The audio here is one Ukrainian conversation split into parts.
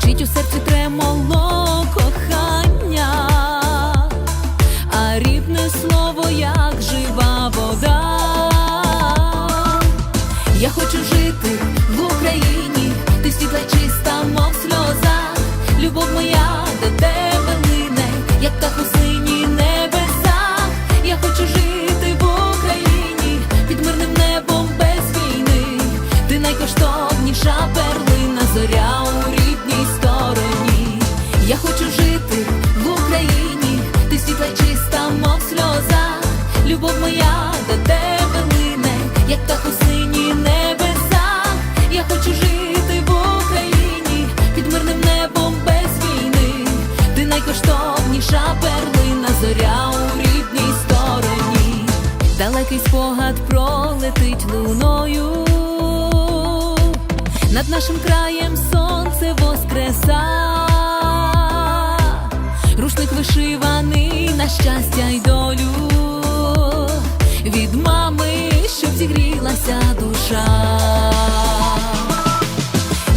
звучить у серці тремоло кохання, а рідне слово, як жива вода. Я хочу жити в Україні, любов моя до тебе лине, як у сині небесах. Я хочу жити в Україні під мирним небом без війни. Ти найкоштовніша перлина, зоря у рідній стороні. Далекий спогад пролетить луною. Над нашим краєм сонце воскреса, рушник вишиваний на щастя й долю, зігрілася душа.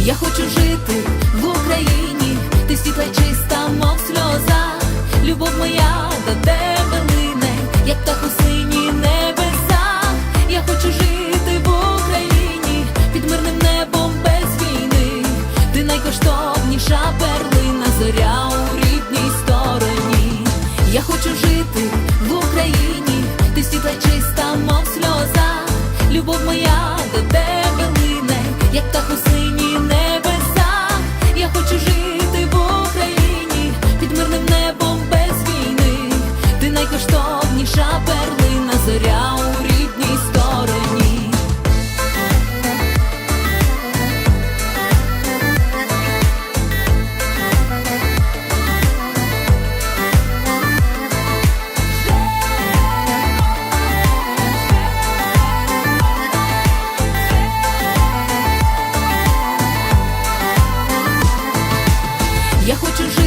Я хочу жити в Україні, ти світла чиста, мов сльоза, любов моя до тебе лине, як птах у сині небесах. Я хочу жити в Україні під мирним небом без війни. Ти найкоштовніша перлина, зоря у рідній стороні. Я хочу жити в Україні, ти світла Я хочу жити